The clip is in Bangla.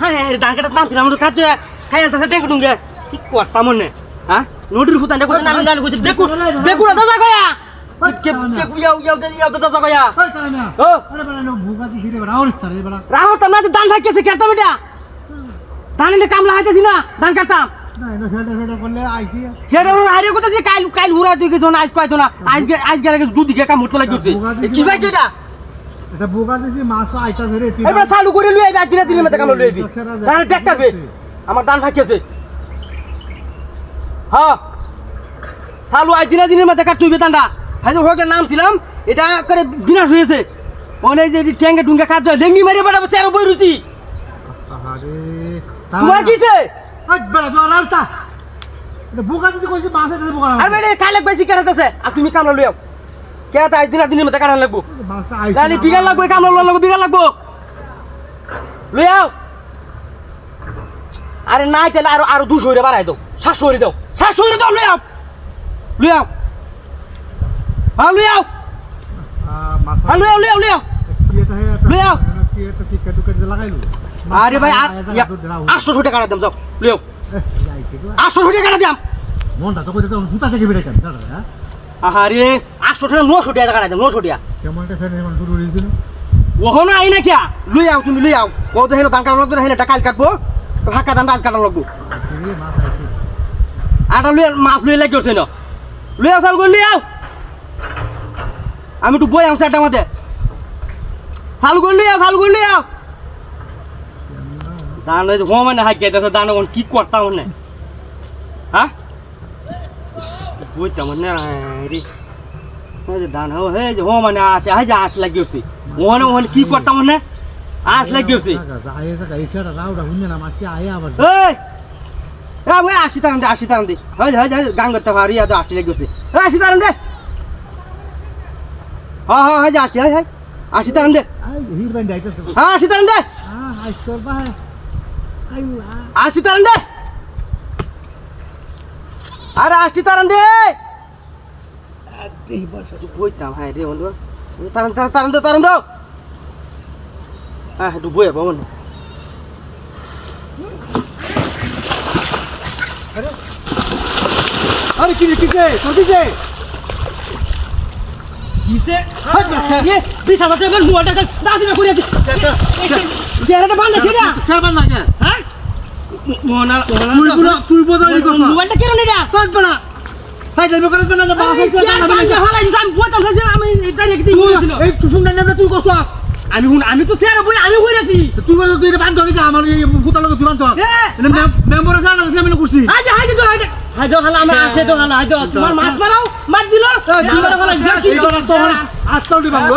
হ্যাঁ হ্যাঁ ধান কাটা টানছিলাম আমরা কাজ খাই আনতেছে ডেঙ্গু ডুঙ্গে কি করতাম মনে হ্যাঁ? নদীর ফুটান দেখো না। না কইছে বেকু বেকু না দাদা কয়া! কামলা হাইতেছি না ধান কাটতাম। হেরে হারিয়ে কথা যে কাইল কাইল হুরা তুই কিছু আজ কয়তো না। আজকে আজকে আগে দুধ দিকে কাম হতে লাগছে কি ভাইছে এটা? এবার চালু করে লুই আইবা দিনে দিনে মধ্যে কাম লুই আইবি তাহলে দেখতে আমার ধান ফাইকেছে হ্যাঁ চালু আজ দিনে দিনের মধ্যে কাট তুই বেতানটা হ্যাঁ হোকে নাম ছিলাম এটা করে বিনাশ হয়েছে। ওনে যে ট্যাঙ্গে ডুঙ্গে কাজ ডেঙ্গি মারিয়ে বেড়াবো তেরো বই রুচি। তোমার কিছে আর বেড়ে কালে বেশি কেরাত আছে আর তুমি কামলা লুই কেরাত আজ দিনে দিনের মধ্যে কাটান লাগবো? গালি বিঘা লাগবো কামলা লওয়া লাগবো বিঘা লাগবো। লুই আও। আরে নাই তাহলে আরও আরও দুশো হইরে বাড়াই দাও, সাতশো হইরে দাও, সাতশো হইরে দাও, লুই আও। লুই আও। হ্যাঁ লুই আও। হ্যাঁ লুই আও লুই আও লুই আও। লুই আও। আরে ভাই আটশো টাকা কাটা দাম যাও, লুই আও। আটশো টাকা কাটা দাম মনটা তো তো হুতা থেকে বেড়ে যাবে দাদা আরে আটশো টাকা নশো টাকা কাটা দাম নশো টাকা। হয়েছিল আই না কিয়া লুই আও তুমি লুই আও। কত হেলো ধান কাটা লাগবে হেলে টাকা কাটবো। হাক্কা ধান আজ কাটা লাগবো। আছে। আটা লুই মাছ লুই লাগি উঠছে না লুই আও চাল করে লুই আও। আমি একটু বই আনছি একটা মধ্যে চালু করে লুই আও চালু করে লুই আও। দান হো মানে গেছে দান কি করতাম হ্যাঁ? বইতাম মানে রে ওই যে দান হো হে যে হো মানে আসে হাই যে আস লাগি উঠছি ওখানে ওখানে কি করতাম মানে আস লাগি উঠছি আয়ে থাকা ইশারা রাউডা হুন্য না মাছি আয়ে আবার এই এ ওই আশি তারান দে আশি তারান দে হয় হয় হয় গান করতে পারি আর আশি লেগে গেছে এই আশি তারান দে হ্যাঁ হ্যাঁ হয় আশি হয় হয় আশি তারান দে আই হির বান্ডি আইতাছে হ্যাঁ আশি তারান দে আ আইস্তর বা আইউ আ আশি তারান দে আরে আশি তারান দে বইতাম হ্যাঁ রে বন্ধু তারান তারান তারান দে তারান দাও হ্যাঁ একটু বই পাবো না আরে কি রে কি রে তোর কিছে কিসে হাত না রে বিশাল বাতে আমার মোবাইলটা দাদি না করে আছে চেহারাটা বান্ধা বান না কে হ্যাঁ মোহনা তুই পুরো তুই বোঝাই কথা মোবাইলটা কেন নিরা না বাবা আমি বইতাম যে আমি এটা রেখে দিই এই তুই শুন তুই কষ্ট আমি হুন আমি তো চেয়ার বই আমি রাখি তুই বলে তুই বান ধরে আমার এই তুই জানা আমি করছি। আমার আসে তো তোমার মাছ মারাও মার দিল। আত্মাউলি বাংলো